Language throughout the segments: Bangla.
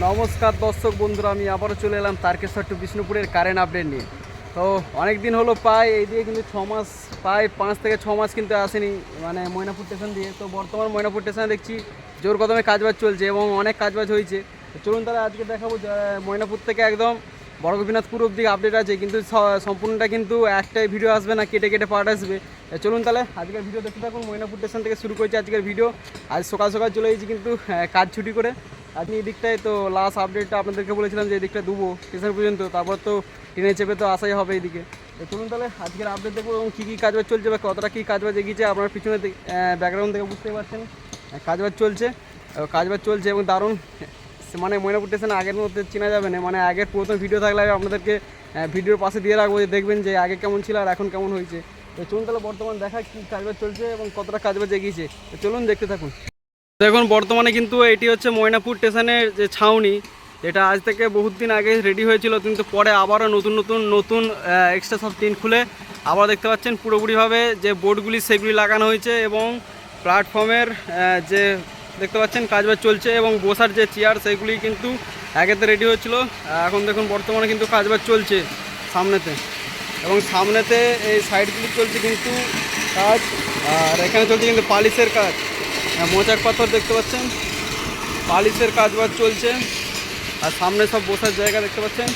নমস্কার দর্শক বন্ধুরা, আমি আবারও চলে এলাম তারকেশ্বর টু বিষ্ণুপুরের কারেন্ট আপডেট নিয়ে। তো অনেক দিন হলো প্রায় এই দিয়ে কিন্তু ছ মাস, প্রায় পাঁচ থেকে ছ মাস কিন্তু আসেনি মানে ময়নাপুর স্টেশন দিয়ে। তো বর্তমান ময়নাপুর স্টেশনে দেখছি জোর কদমে কাজবাজ চলছে এবং অনেক কাজবাজ হয়েছে। চলুন তাহলে আজকে দেখাবো ময়নাপুর থেকে একদম বড় গোপীনাথপুর অব্দি আপডেট আছে, কিন্তু সম্পূর্ণটা কিন্তু একটাই ভিডিও আসবে না, কেটে কেটে পার্ট আসবে। চলুন তাহলে আজকের ভিডিও দেখতে থাকুন। ময়নাপুর স্টেশন থেকে শুরু করছি আজকের ভিডিও আজ সকাল সকাল চলে গেছি কিন্তু কাজ ছুটি করে। আপনি এই দিকটায় তো লাস্ট আপডেটটা আপনাদেরকে বলেছিলাম যে এই দিকটা দেবো স্টেশন পর্যন্ত, তারপর তো ট্রেনে চেপে তো আসাই হবে এইদিকে। চলুন তাহলে আজকের আপডেট দেখব এবং কী কী কাজবাজ চলছে বা কতটা কী কাজবাজ এগিয়েছে আপনার পিছনে ব্যাকগ্রাউন্ড থেকে বুঝতে পারছেন। কাজবাজ চলছে কাজবাজ চলছে এবং দারুণ মানে ময়নাপুর স্টেশন আগের মধ্যে চেনা যাবে না মানে আগের পুরাতন ভিডিও থাকলে আমি আপনাদেরকে ভিডিওর পাশে দিয়ে রাখব যে দেখবেন যে আগে কেমন ছিল আর এখন কেমন হয়েছে। তো চলুন তাহলে বর্তমান দেখা কী কাজবাজ চলছে এবং কতটা কাজবাজ এগিয়েছে। তো চলুন দেখতে থাকুন। দেখুন বর্তমানে কিন্তু এটি হচ্ছে ময়নাপুর স্টেশনের যে ছাউনি, যেটা আজ থেকে বহুত দিন আগে রেডি হয়েছিল, কিন্তু পরে আবারও নতুন নতুন নতুন এক্সট্রা সব টিন খুলে আবার দেখতে পাচ্ছেন পুরোপুরিভাবে যে বোর্ডগুলি সেগুলি লাগানো হয়েছে এবং প্ল্যাটফর্মের যে দেখতে পাচ্ছেন কাজবাজ চলছে এবং বসার যে চেয়ার সেগুলি কিন্তু আগেতে রেডি হয়েছিল এখন দেখুন বর্তমানে কিন্তু কাজবাজ চলছে সামনেতে এবং সামনেতে এই সাইডগুলি চলছে কিন্তু কাজ, আর এখানে চলছে কিন্তু পালিশের কাজ। মোচাক পাথর দেখতে পাচ্ছেন। পালিশের কাজ বাজ চলছে। আর সামনে সব বসার জায়গা দেখতে পাচ্ছেন।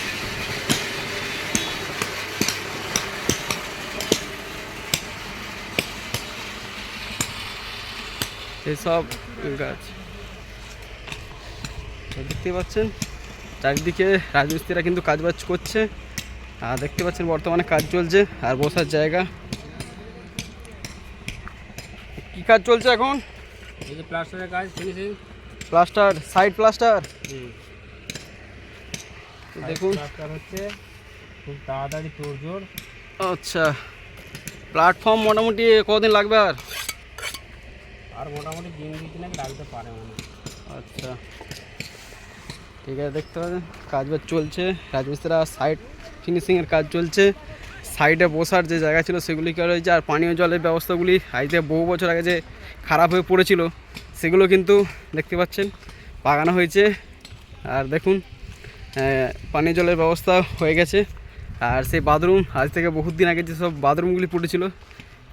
এইসব গাছ। দেখতে পাচ্ছেন? চারিদিকে রাজমিস্ত্রিরা কিন্তু কাজ বাজ করছে। আর দেখতে পাচ্ছেন বর্তমানে কাজ চলছে আর বসার জায়গা। কি কাজ চলছে এখন? এই যে প্লাস্টারের কাজ ফিনিশিং প্লাস্টার সাইড প্লাস্টার দেখুন। প্লাস্টার হচ্ছে খুব তাড়াতাড়ি তোড়জোড়। আচ্ছা প্ল্যাটফর্ম মোটামুটি কদিন লাগবে আর? আর মোটামুটি দিন দুই তিনেক লাগতে পারে মনে। আচ্ছা। ঠিক আছে দেখতে পাচ্ছেন কাজ বাজ চলছে রাজমিস্ত্রিরা সাইড ফিনিশিংয়ের কাজ চলছে। সাইডে বসার যে জায়গা ছিল সেগুলি করা হয়েছে আর পানীয় জলের ব্যবস্থাগুলি আজ থেকে বহু বছর আগে যে খারাপ হয়ে পড়েছিল, সেগুলো কিন্তু দেখতে পাচ্ছেন। বাগানো হয়েছে। আর দেখুন পানীয় জলের ব্যবস্থা হয়ে গেছে। আর সেই বাথরুম, আজ থেকে বহুত দিন আগে যেসব বাথরুমগুলি পড়েছিল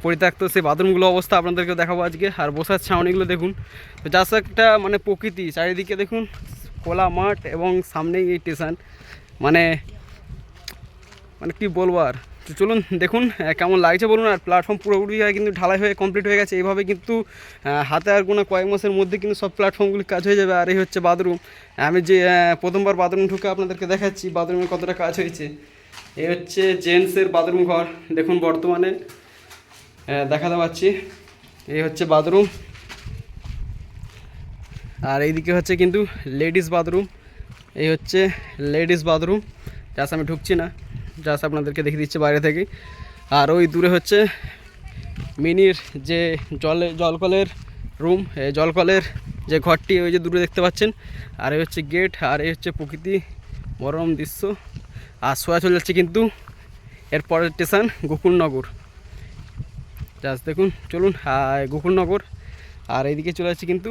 পরিত্যক্ত সেই বাথরুমগুলো অবস্থা আপনাদেরকে দেখাবো আজকে। আর বসার ছাউনিগুলো দেখুন, তো জাস্ট একটা মানে প্রকৃতি, চারিদিকে দেখুন, খোলা মাঠ এবং সামনেই এই স্টেশন। মানে মানে কি বলব আর? তো চলুন দেখুন কেমন লাগছে বলুন, আর প্ল্যাটফর্ম পুরোপুরি হয় কিন্তু ঢালাই হয়ে কমপ্লিট হয়ে গেছে। এইভাবে কিন্তু হাতে আর কোনো কয়েক মাসের মধ্যে কিন্তু সব প্ল্যাটফর্মগুলি কাজ হয়ে যাবে। আর এই হচ্ছে বাথরুম আমি যে প্রথমবার বাথরুম ঢুকে আপনাদেরকে দেখাচ্ছি বাথরুমে কতটা কাজ হয়েছে। এই হচ্ছে জেন্টসের বাথরুম ঘর। দেখুন বর্তমানে দেখাতে পাচ্ছি এই হচ্ছে বাথরুম আর এইদিকে হচ্ছে কিন্তু লেডিস বাথরুম এই হচ্ছে লেডিস বাথরুম জাস্ট আমি ঢুকছি না। জাস্ট আপনাদেরকে দেখে দিচ্ছি বাইরে থেকে আর ওই দূরে হচ্ছে মিনির যে জলে জলকলের রুম, এই জলকলের যে ঘরটি, ওই যে দূরে দেখতে পাচ্ছেন। আর এই হচ্ছে গেট, আর এই হচ্ছে প্রকৃতি মনোরম দৃশ্য। আর সোয়া চলে যাচ্ছে কিন্তু এর পরের স্টেশন গোকুলনগর। জাস্ট দেখুন, চলুন গোকুলনগর। আর এইদিকে চলে যাচ্ছে কিন্তু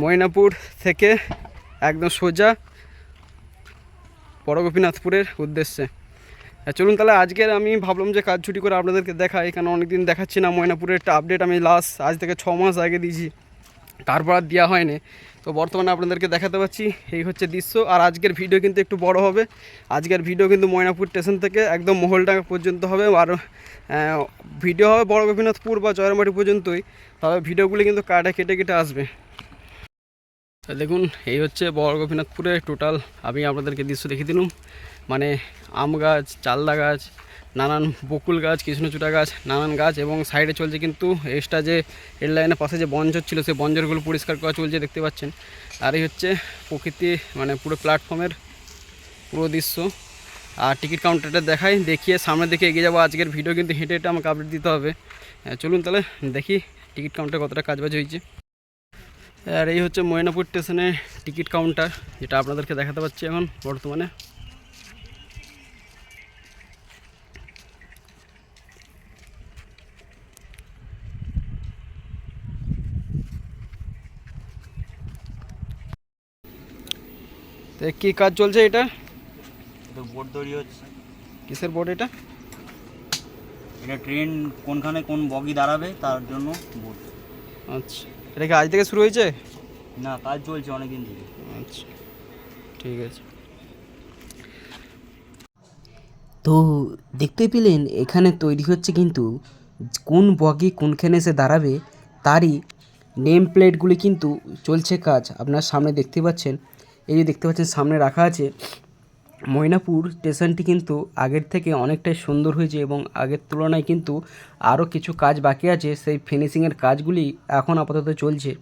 ময়নাপুর থেকে একদম সোজা গোপীনাথপুরের উদ্দেশ্যে। চলুন তাহলে আজকের আমি ভাবলাম যে কাজ ছুটি করে আপনাদেরকে দেখাই। এখানে অনেকদিন দেখাচ্ছি না, ময়নাপুরের একটা আপডেট আমি লাস্ট আজ থেকে ছ মাস আগে দিয়েছি। তারপর আর দেওয়া হয়নি। তো বর্তমানে আপনাদেরকে দেখাতে পাচ্ছি, এই হচ্ছে দৃশ্য। আর আজকের ভিডিও কিন্তু একটু বড় হবে। আজকের ভিডিও কিন্তু ময়নাপুর স্টেশন থেকে একদম মহলডাঙ্গা পর্যন্ত হবে। আর ভিডিও হবে বড় গোপীনাথপুর বা জয়রামাটি পর্যন্তই। তবে ভিডিওগুলি কিন্তু কাটে, কেটে কেটে আসবে। তো দেখুন, এই হচ্ছে বড় গোপীনাথপুরে টোটাল আমি আপনাদেরকে দৃশ্য দেখিয়ে দিলাম। মানে আম গাছ, চালদা গাছ, নানান বকুল গাছ, কৃষ্ণচূড়া গাছ, নানান গাছ এবং সাইডে চলছে কিন্তু এক্সট্রা যে রেল লাইনের পাশে যে বঞ্জর ছিল, সেই বঞ্জরগুলো পরিষ্কার করা চলছে, দেখতে পাচ্ছেন। আর এই হচ্ছে প্রকৃতি মানে পুরো প্ল্যাটফর্মের পুরো দৃশ্য। আর টিকিট কাউন্টারটা দেখাই, দেখিয়ে সামনের দিকে এগিয়ে যাব। আজকের ভিডিও কিন্তু হেঁটে হেঁটে আমাকে আপডেট দিতে হবে। চলুন তাহলে দেখি টিকিট কাউন্টার কতটা কাজবাজ হয়েছে। আর এই হচ্ছে ময়নাপুর স্টেশনের টিকিট কাউন্টার যেটা আপনাদেরকে দেখাতে পাচ্ছি এখন বর্তমানে। তো কী কাজ চলছে এটা? তো বোর্ড তৈরি হচ্ছে। কিসের বোর্ড এটা? এটা ট্রেন কোনখানে কোন বগি দাঁড়াবে তার জন্য বোর্ড আচ্ছা। এটা কি আজ থেকে শুরু হয়েছে? না কাজ চলছে অনেক দিন থেকে আচ্ছা ঠিক আছে। তো দেখতে পেলেন এখানে তৈরি হচ্ছে কিন্তু কোন বগি কোনখানে এসে দাঁড়াবে তারই নেম প্লেটগুলি কিন্তু চলছে কাজ। আপনার সামনে দেখতে পাচ্ছেন এই যে দেখতে পাচ্ছেন সামনে রাখা আছে। ময়নাপুর স্টেশনটি কিন্তু আগের থেকে অনেকটাই সুন্দর হয়েছে এবং আগের তুলনায় কিন্তু আরও কিছু কাজ বাকি আছে। সেই ফিনিশিংয়ের কাজগুলি এখন আপাতত চলছে।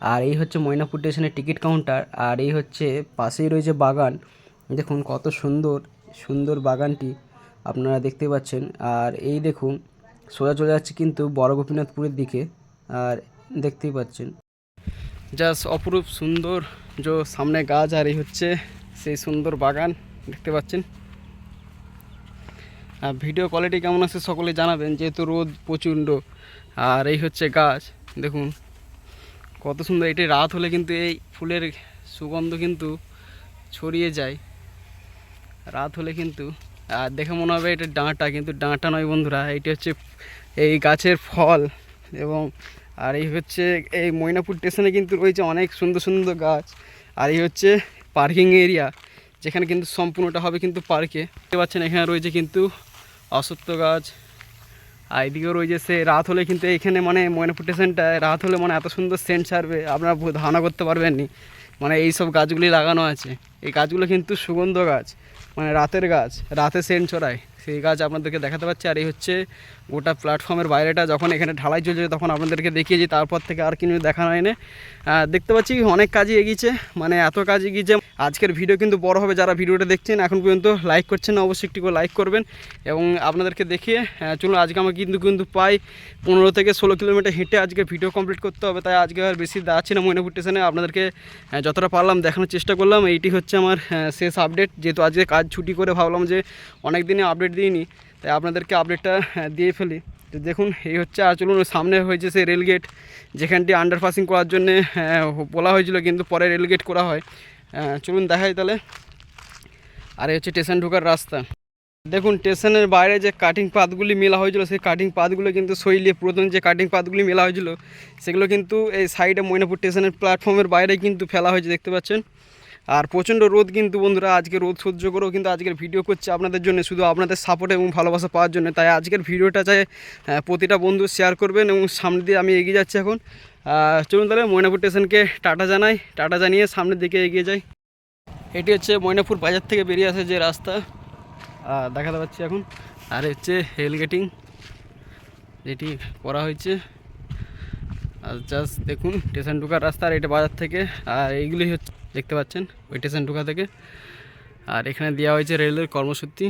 আর এই হচ্ছে ময়নাপুর স্টেশনের টিকিট কাউন্টার। আর এই হচ্ছে পাশেই রয়েছে বাগান। দেখুন কত সুন্দর সুন্দর বাগানটি আপনারা দেখতে পাচ্ছেন। আর এই দেখুন, সোজা চলে যাচ্ছে কিন্তু বড় গোপীনাথপুরের দিকে। আর দেখতেই পাচ্ছেন। জাস্ট অপরূপ সুন্দর, যে সামনে গাছ আর এই হচ্ছে সেই সুন্দর বাগান। দেখতে পাচ্ছেন। আর ভিডিও কোয়ালিটি কেমন আছে সকলে জানাবেন, যেহেতু রোদ প্রচণ্ড। আর এই হচ্ছে গাছ, দেখুন। কত সুন্দর, এটি রাত হলে কিন্তু এই ফুলের সুগন্ধ কিন্তু ছড়িয়ে যায়। রাত হলে কিন্তু, আর দেখে মনে হবে এটা ডাঁটা, কিন্তু ডাঁটা নয় বন্ধুরা, এটি হচ্ছে এই গাছের ফল। এবং, আর এই হচ্ছে এই ময়নাপুর স্টেশনে কিন্তু রয়েছে অনেক সুন্দর সুন্দর গাছ। আর এই হচ্ছে পার্কিং এরিয়া। যেখানে কিন্তু সম্পূর্ণটা হবে কিন্তু পার্কে। দেখতে পাচ্ছেন, এখানে রয়েছে কিন্তু অসত্য গাছ। আর এদিকেও রয়েছে সে রাত হলে কিন্তু এখানে মানে ময়নাপুর স্টেশনটায় রাত হলে মানে এত সুন্দর সেন্ট ছাড়বে, আপনারা ধারণা করতে পারবেন নি মানে এই সব গাছগুলি লাগানো আছে। এই গাছগুলো কিন্তু সুগন্ধ গাছ মানে রাতের গাছ, রাতে সেন্ট ছড়ায়। সেই গাছ আপনাদেরকে দেখাতে পাচ্ছি। আর এই হচ্ছে গোটা প্ল্যাটফর্মের বাইরেটা। যখন এখানে ঢালাই চলছে তখন আপনাদেরকে দেখিয়েছি তারপর থেকে আর কিছু দেখানো হয়নি। আহ, দেখতে পাচ্ছি অনেক কাজই এগিয়েছে। মানে এত কাজ এগিয়েছে। আজকের ভিডিও কিন্তু বড় হবে যারা ভিডিওটা দেখছেন। এখন পর্যন্ত লাইক করছেন না অবশ্যই একটু লাইক করবেন। এবং আপনাদেরকে দেখিয়ে চলুন আজকে আমার কিন্তু কিন্তু প্রায় পনেরো থেকে ষোলো কিলোমিটার হেঁটে আজকে ভিডিও কমপ্লিট করতে হবে। তাই আজকে আর বেশি যাচ্ছি না। ময়নাপুর স্টেশনে আপনাদেরকে যতটা পারলাম দেখানোর চেষ্টা করলাম। এইটি হচ্ছে আমার শেষ আপডেট যেহেতু আজকে কাজ ছুটি করে ভাবলাম যে অনেক দিনে আপডেট দিইনি তাই আপনাদেরকে আপডেটটা দিয়ে ফেলি। তো দেখুন এই হচ্ছে আর চলুন সামনে হয়েছে সেই রেলগেট যেখানটি আন্ডারপাসিং করার জন্য বলা হয়েছিল কিন্তু পরে রেলগেট করা হয়। আহ, চলুন দেখাই তাহলে। আর এই হচ্ছে স্টেশন ঢোকার রাস্তা। দেখুন স্টেশনের বাইরে যে কাটিং পাতগুলি মেলা হয়েছিল সেই কাটিং পাতগুলো কিন্তু শৈলে পুরাতন যে কাটিং পাতগুলি মেলা হয়েছিল সেগুলো কিন্তু এই সাইডে মৈনাপুর স্টেশনের প্ল্যাটফর্মের বাইরে কিন্তু ফেলা হয়েছে দেখতে পাচ্ছেন। আর প্রচণ্ড রোদ কিন্তু বন্ধুরা, আজকে রোদ সহ্য করেও কিন্তু আজকের ভিডিও করছে আপনাদের জন্য, শুধু আপনাদের সাপোর্ট এবং ভালোবাসা পাওয়ার জন্য। তাই আজকের ভিডিওটা চাই প্রতিটা বন্ধু শেয়ার করবেন এবং সামনে দিয়ে আমি এগিয়ে যাচ্ছি এখন। চলুন তাহলে ময়নাপুর স্টেশনকে টাটা জানাই, টাটা জানিয়ে সামনের দিকে এগিয়ে যাই। এটি হচ্ছে ময়নাপুর বাজার থেকে বেরিয়ে আসে যে রাস্তা। দেখাতে পাচ্ছি এখন। আর হচ্ছে রেল গেটিং যেটি করা হয়েছে। আর জাস্ট দেখুন স্টেশন ঢোকার রাস্তা আর এটা বাজার থেকে। আর এইগুলি হচ্ছে দেখতে পাচ্ছেন, ওই স্টেশন ঢোকা থেকে। আর এখানে দেওয়া হয়েছে রেলের কর্মসূচি,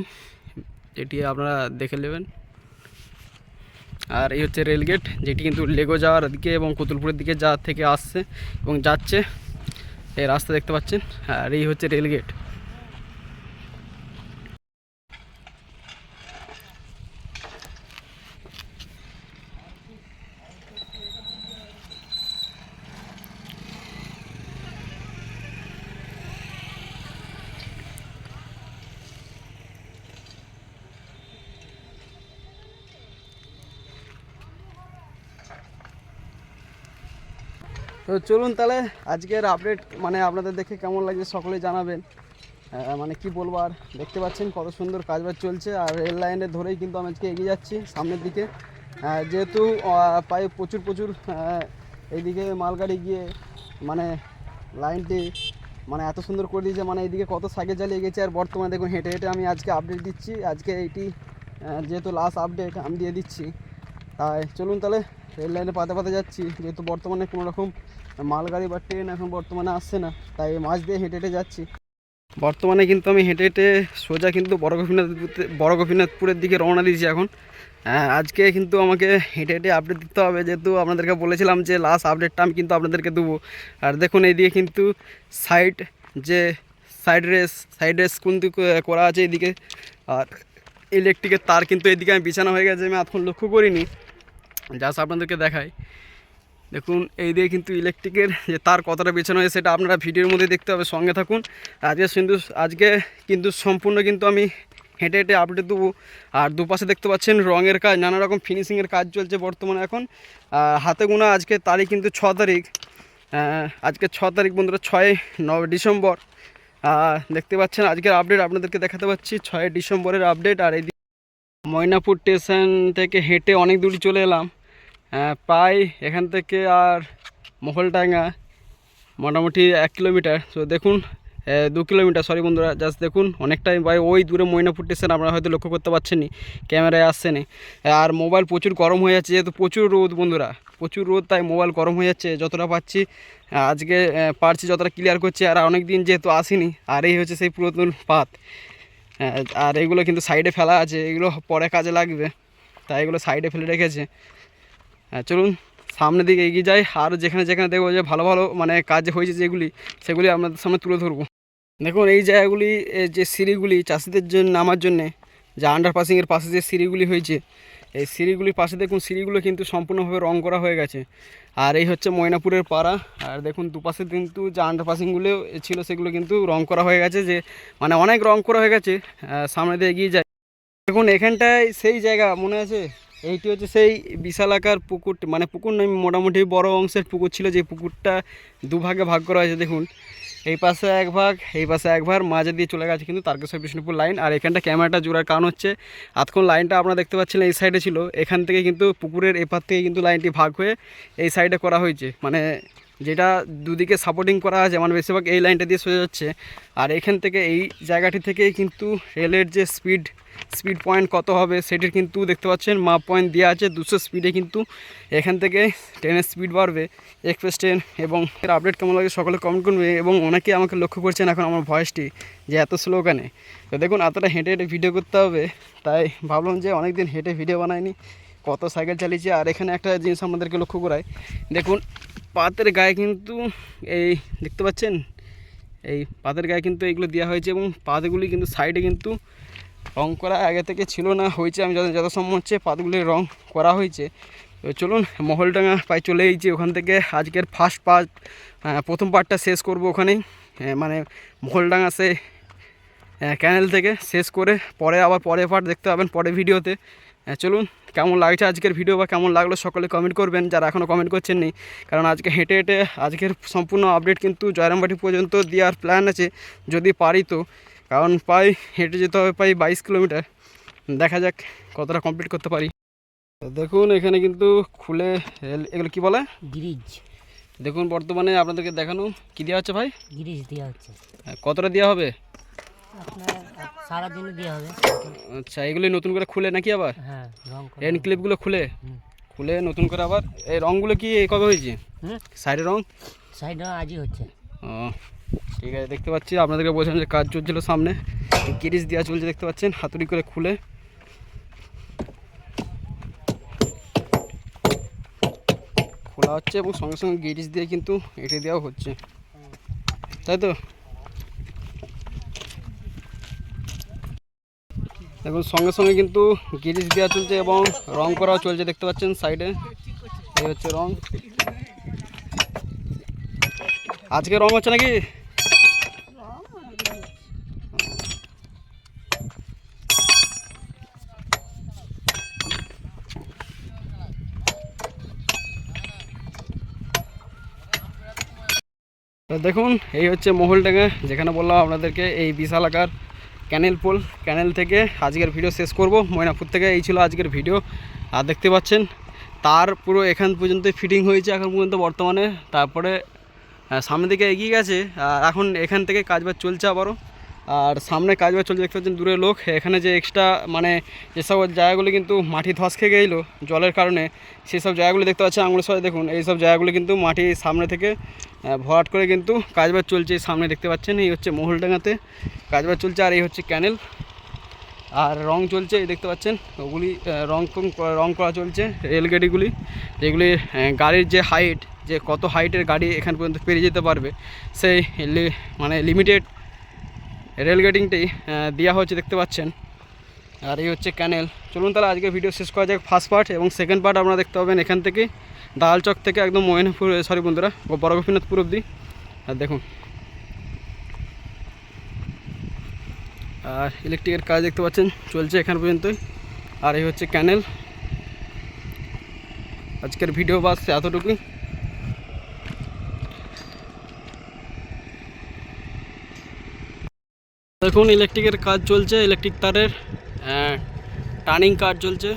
যেটি আপনারা দেখে নেবেন। আর এই হচ্ছে রেলগেট যেটি কিন্তু লেগো যাওয়ার দিকে এবং কুতুলপুরের দিকে যা থেকে আসছে এবং যাচ্ছে, এই রাস্তা দেখতে পাচ্ছেন। আর এই হচ্ছে রেল তো চলুন তাহলে আজকের আপডেট মানে আপনাদের দেখে কেমন লাগছে সকলে জানাবেন। মানে কি বলব আর, দেখতে পাচ্ছেন কত সুন্দর কাজবাজ চলছে আর রেল লাইনে ধরেই কিন্তু আমি আজকে এগিয়ে যাচ্ছি সামনের দিকে। যেহেতু পায়ে প্রচুর প্রচুর এইদিকে মালগাড়ি গিয়ে মানে লাইনটি মানে এত সুন্দর করে দিয়েছে মানে এইদিকে কত সাইকেল চালিয়ে গেছে আর বর্তমানে দেখুন হেঁটে হেঁটে আমি আজকে আপডেট দিচ্ছি। আজকে এইটি যেহেতু লাস্ট আপডেট আমি দিয়ে দিচ্ছি। তাই চলুন তাহলে রেল লাইনে পাতে পাতে যাচ্ছি। যেহেতু বর্তমানে কোনো রকম মালগাড়ি বা ট্রেন এখন বর্তমানে আসছে না তাই মাঝ দিয়ে হেঁটে হেঁটে যাচ্ছি। বর্তমানে কিন্তু আমি হেঁটে হেঁটে সোজা কিন্তু বড় বড় গোপীনাথপুরের দিকে রওনা দিয়েছি এখন। হ্যাঁ, আজকে কিন্তু আমাকে হেঁটে হেঁটে আপডেট দিতে হবে যেহেতু আপনাদেরকে বলেছিলাম যে লাস্ট আপডেটটা আমি কিন্তু আপনাদেরকে দেবো। আর দেখুন এইদিকে কিন্তু সাইড যে সাইড রেস সাইড রেস কিন্তু করা আছে এদিকে আর ইলেকট্রিকের তার কিন্তু এদিকে আমি বিছানা হয়ে গেছে আমি এতক্ষণ লক্ষ্য করিনি। জাস্ট আপনাদেরকে দেখাই। দেখুন, এই দিয়ে কিন্তু ইলেকট্রিকের যে তার কতটা বেছানো হয়েছে, সেটা আপনারা ভিডিওর মধ্যে দেখতে হবে, সঙ্গে থাকুন। আজকে কিন্তু আজকে কিন্তু সম্পূর্ণ কিন্তু আমি হেঁটে হেঁটে আপডেট দেবো। আর দুপাশে দেখতে পাচ্ছেন, রঙের কাজ নানা রকম ফিনিশিংয়ের কাজ চলছে বর্তমানে এখন। হাতে গোনা আজকে তারিখ কিন্তু ছ তারিখ। আজকে ছ তারিখ বন্ধুরা, ছয় নয় ডিসেম্বর। দেখতে পাচ্ছেন, আজকের আপডেট আপনাদেরকে দেখাতে পাচ্ছি, ছয় ডিসেম্বরের আপডেট আর এই ময়নাপুর স্টেশন থেকে হেঁটে অনেক দূর চলে এলাম। প্রায় এখান থেকে আর মহলডাঙ্গা মোটামুটি এক কিলোমিটার। তো দেখুন দু কিলোমিটার সরি বন্ধুরা জাস্ট দেখুন, অনেকটাই ভাই ওই দূরে ময়নাপুর স্টেশন আপনারা হয়তো লক্ষ্য করতে পারছেন ক্যামেরায় আসছে না আর মোবাইল প্রচুর গরম হয়ে যাচ্ছে, যেহেতু প্রচুর রোদ বন্ধুরা, প্রচুর রোদ, তাই মোবাইল গরম হয়ে যাচ্ছে, যতটা পাচ্ছি আজকে পারছি যতটা ক্লিয়ার করছি, আর অনেক দিন যেহেতু আসিনি, আর এই হচ্ছে সেই পুরাতন পাত। আর এগুলো কিন্তু সাইডে ফেলা আছে, এগুলো পরে কাজে লাগবে, তাই এগুলো সাইডে ফেলে রেখেছে। চলুন সামনের দিকে এগিয়ে যাই। আর যেখানে যেখানে দেখব যে ভালো ভালো মানে কাজ হয়েছে যেগুলি, সেগুলি আপনাদের সামনে তুলে ধরবো। দেখুন, এই জায়গাগুলি যে সিঁড়িগুলি চাষিদের জন্য নামার জন্যে, যে আন্ডারপাসিংয়ের পাশে যে সিঁড়িগুলি হয়েছে, এই সিঁড়িগুলির পাশে দেখুন সিঁড়িগুলো কিন্তু সম্পূর্ণভাবে রং করা হয়ে গেছে। আর এই হচ্ছে ময়নাপুরের পাড়া। আর দেখুন, দুপাশে কিন্তু যে আন্ডারপাসিংগুলো ছিল, সেগুলো কিন্তু রং করা হয়ে গেছে যে মানে অনেক রং করা হয়ে গেছে। সামনে দিয়ে এগিয়ে যায় দেখুন, এখানটায় সেই জায়গা, মনে আছে? এইটি হচ্ছে সেই বিশালাকার পুকুর মানে পুকুর নয়, মোটামুটি বড় অংশের পুকুর ছিল যে পুকুরটা দুভাগে ভাগ করা হয়েছে, দেখুন। এই পাশে এক ভাগ, এই পাশে এক ভাগ, মাঝে দিয়ে চলে গেছে কিন্তু তারকেশ্বর বিষ্ণুপুর লাইন। আর এখানটা ক্যামেরাটা জোড়ার কারণ হচ্ছে, আতক্ষণ লাইনটা আপনারা দেখতে পাচ্ছিলেন, এই সাইডে ছিল। এখান থেকে কিন্তু পুকুরের এপার থেকে কিন্তু লাইনটি ভাগ হয়ে এই সাইডে করা হয়েছে। মানে যেটা দুদিকে সাপোর্টিং করা আছে মানে বেশিরভাগ এই লাইনটা দিয়ে সোজা যাচ্ছে। আর এখান থেকে এই জায়গাটি থেকেই কিন্তু রেলের যে স্পিড স্পিড পয়েন্ট কত হবে সেটির কিন্তু দেখতে পাচ্ছেন মাপ পয়েন্ট দেওয়া আছে। দুশো স্পিডে কিন্তু এখান থেকে ট্রেনের স্পিড বাড়বে। এক্সপ্রেস ট্রেন এবং এর আপডেট কেমন লাগে সকলে কমেন্ট করবে এবং অনেকে আমাকে লক্ষ্য করছেন এখন আমার ভয়েসটি যে এত স্লো কেনে? তো দেখুন, এতটা হেঁটে হেঁটে ভিডিও করতে হবে, তাই ভাবলাম যে অনেক দিন হেঁটে ভিডিও বানায়নি কত সাইকেল চালিয়েছি, আর এখানে একটা জিনিস আমাদেরকে লক্ষ্য করায়। দেখুন পাতের গায়ে কিন্তু এই দেখতে পাচ্ছেন? এই পাতের গায়ে কিন্তু এইগুলো দেওয়া হয়েছে এবং পাতগুলি কিন্তু সাইডে কিন্তু রং করা আগে থেকে ছিল না হয়েছে। আমি যত যত সম্ভব হচ্ছে পাতগুলি রং করা হয়েছে। তো চলুন মহলডাঙ্গা প্রায় চলে এসেছি ওখান থেকে। আজকের ফার্স্ট পার্ট প্রথম পার্টটা শেষ করব ওখানেই হ্যাঁ, মানে মহলডাঙ্গা সে ক্যানেল থেকে শেষ করে পরে আবার পরে পার্ট দেখতে পাবেন পরে ভিডিওতে চলুন কেমন লাগছে আজকের ভিডিও বা কেমন লাগল সকলে কমেন্ট করবেন। যারা এখনও কমেন্ট করছেন নি কারণ আজকে হেঁটে হেঁটে আজকের সম্পূর্ণ আপডেট কিন্তু জয়রামবাটি পর্যন্ত দেওয়ার প্ল্যান আছে যদি পারি তো। কারণ প্রায় হেঁটে যেতে হবে প্রায় বাইশ কিলোমিটার। দেখা যাক কতটা কমপ্লিট করতে পারি। দেখুন এখানে কিন্তু খুলে এগুলো কি বলে? গ্রিজ দেখুন বর্তমানে আপনাদেরকে দেখানো কী দেওয়া হচ্ছে ভাই? গ্রিজ দেওয়া হচ্ছে। হ্যাঁ, কতটা দেওয়া হবে? আপনার সারাদিনে দেওয়া হবে। আচ্ছা এগুলি নতুন করে খুলে নাকি আবার? হ্যাঁ রং এন ক্লিপগুলো খুলে? খুলে নতুন করে আবার? এই রঙগুলো কি কবে হয়েছে? সাইডের রং? সাইডে আজই হচ্ছে। ও ঠিক আছে দেখতে পাচ্ছি। আপনাদেরকে বলছিলাম যে কাজ চলছিল সামনে। গিরিজ দেওয়া চলছে দেখতে পাচ্ছেন? হাতুড়ি করে খুলে। খোলা হচ্ছে এবং সঙ্গে সঙ্গে গিরিজ দিয়ে কিন্তু এঁটে দেওয়া হচ্ছে। তাই তো? দেখুন, সঙ্গে সঙ্গে কিন্তু গিরিজ দেওয়া চলছে এবং রং করাও চলছে, দেখতে পাচ্ছেন সাইডে। এই হচ্ছে রং। আজকে রং হচ্ছে নাকি? দেখুন, এই হচ্ছে মহলডাঙ্গা যেখানে বললাম আপনাদেরকে, এই বিশাল আকার। ক্যানেল পোল, ক্যানেল থেকে আজকের ভিডিও শেষ করব। ময়নাপুর থেকে এই ছিল আজকের ভিডিও। আর দেখতে পাচ্ছেন, তার পুরো এখান পর্যন্ত ফিটিং হয়েছে এখন পর্যন্ত বর্তমানে। তারপরে সামনের দিকে এগিয়ে গেছে। আর এখন এখান থেকে কাজবাজ চলছে আবারও। আর সামনে কাজবাজ চলছে, দেখতে পাচ্ছেন দূরে লোক। এখানে যে এক্সট্রা মানে যেসব জায়গাগুলি কিন্তু মাটি ধস খেয়ে গেছিল জলের কারণে। সেই সব জায়গাগুলি দেখতে পাচ্ছেন আঙুলের সবাই দেখুন এই সব জায়গাগুলি কিন্তু মাটি সামনে থেকে ভরাট করে কিন্তু কাজবাজ চলছে এই সামনে দেখতে পাচ্ছেন। এই হচ্ছে মহলডাঙ্গাতে কাজবাজ চলছে আর এই হচ্ছে ক্যানেল। আর রং চলছে, এই দেখতে পাচ্ছেন, ওগুলি রং রং করা চলছে, রেলগাড়িগুলি। যেগুলি গাড়ির যে হাইট যে কত হাইটের গাড়ি এখান পর্যন্ত পেরিয়ে যেতে পারবে, সেই মানে লিমিটেড রেলগেটিংটাই দেওয়া হয়েছে, দেখতে পাচ্ছেন। আর এই হচ্ছে ক্যানেল চলুন তাহলে আজকে ভিডিও শেষ করা যাক ফার্স্ট পার্ট এবং সেকেন্ড পার্ট আপনারা দেখতে পাবেন এখান থেকে দালালচক থেকে একদম ময়নাপুর সরি বন্ধুরা বড় গোপীনাথপুর অবধি। আর দেখুন। আর ইলেকট্রিকের কাজ দেখতে পাচ্ছেন, চলছে এখান পর্যন্তই। আর এই হচ্ছে ক্যানেল আজকের ভিডিও বাস এতটুকুই। দেখুন ইলেকট্রিকের কাজ চলছে ইলেকট্রিক তারের টার্নিং কাজ চলছে,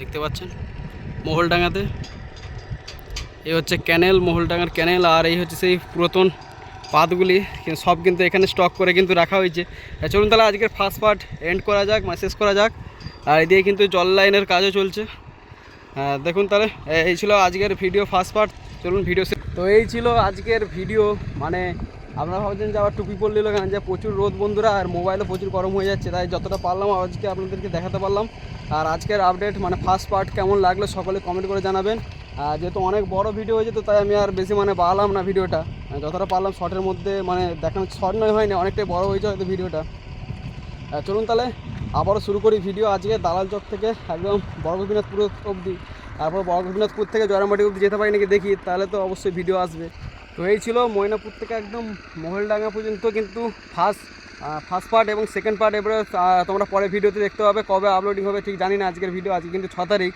দেখতে পাচ্ছেন, মহলডাঙ্গাতে। এই হচ্ছে ক্যানেল মহলডাঙ্গার ক্যানেল আর এই হচ্ছে সেই পুরাতন পাতগুলি সব কিন্তু এখানে স্টক করে কিন্তু রাখা হয়েছে। চলুন তাহলে আজকের ফার্স্ট পার্ট এন্ড করা যাক মেসেজ করা যাক। আর এদিকে কিন্তু জল লাইনের কাজও চলছে। হ্যাঁ দেখুন তাহলে এই ছিল আজকের ভিডিও ফার্স্ট পার্ট চলুন ভিডিও তো এই ছিল আজকের ভিডিও মানে আপনারা ভাবছেন যে আবার টুপি পরলে কেন যে প্রচুর রোদ বন্ধুরা, আর মোবাইলও প্রচুর গরম হয়ে যাচ্ছে, তাই যতটা পারলাম আজকে আপনাদেরকে দেখাতে পারলাম। আর আজকের আপডেট মানে ফার্স্ট পার্ট কেমন লাগল সকলে কমেন্ট করে জানাবেন। আর যেহেতু অনেক বড় ভিডিও হয়েছে, তো তাই আমি আর বেশি মানে বাড়ালাম না ভিডিওটা যতটা পারলাম শর্টের মধ্যে মানে দেখানো শর্ট নয়, হয়নি, অনেকটাই বড় হয়েছে হয়তো ভিডিওটা চলুন তাহলে, আবারও শুরু করি ভিডিও আজকে দালাল চক থেকে, একদম বড় গোপীনাথপুর অবধি। তারপর বড় গোপীনাথপুর থেকে জয়রামবাটি অবধি যেতে পারি নাকি দেখি, তাহলে তো অবশ্যই ভিডিও আসবে। তো এই ছিল ময়নাপুর থেকে একদম মহলডাঙ্গা পর্যন্ত কিন্তু ফার্স্ট ফার্স্ট পার্ট এবং সেকেন্ড পার্ট এবারে তোমরা পরে ভিডিওতে দেখতে পাবে কবে আপলোডিং হবে, ঠিক জানি না আজকের ভিডিও আজকে কিন্তু ছ তারিখ।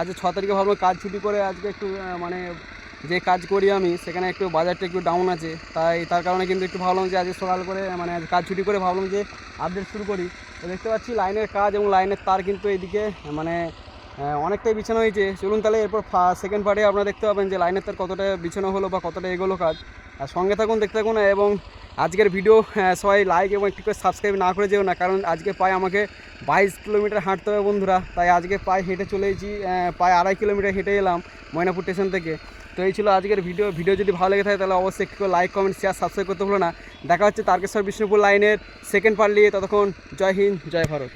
আজ ছ তারিখে ভাবলাম কাজ ছুটি করে আজকে একটু মানে যে কাজ করি আমি, সেখানে একটু বাজারটা একটু ডাউন আছে। তাই তার কারণে কিন্তু একটু ভাবলাম যে আজকে সকাল করে মানে আজ কাজ ছুটি করে ভাবলাম যে আপডেট শুরু করি। তো দেখতে পাচ্ছি লাইনের কাজ এবং লাইনের তার কিন্তু এইদিকে মানে অনেকটাই বিছানো হয়েছে। চলুন তাহলে এরপর সেকেন্ড পার্টে আপনারা দেখতে পাবেন যে লাইনের তার কতটা বিছানো হলো বা কতটা এগোলো কাজ। আর সঙ্গে থাকুন দেখতে থাকুন এবং আজকের ভিডিও আহ, সবাই লাইক এবং একটু করে সাবস্ক্রাইব না করে যেও না কারণ আজকে প্রায় আমাকে বাইশ কিলোমিটার হাঁটতে হবে বন্ধুরা। তাই আজকে প্রায় হেঁটে চলে এসেছি আহ, প্রায় আড়াই কিলোমিটার হেঁটে এলাম ময়নাপুর স্টেশন থেকে। তো এই ছিল আজকের ভিডিও ভিডিও যদি ভালো লেগে থাকে তাহলে অবশ্যই একটু লাইক কমেন্ট শেয়ার সাবস্ক্রাইব করতে ভুলো না। দেখা হচ্ছে তারকেশ্বর বিষ্ণুপুর লাইনের সেকেন্ড পার্ট নিয়ে। ততক্ষণ জয় হিন্দ জয় ভারত।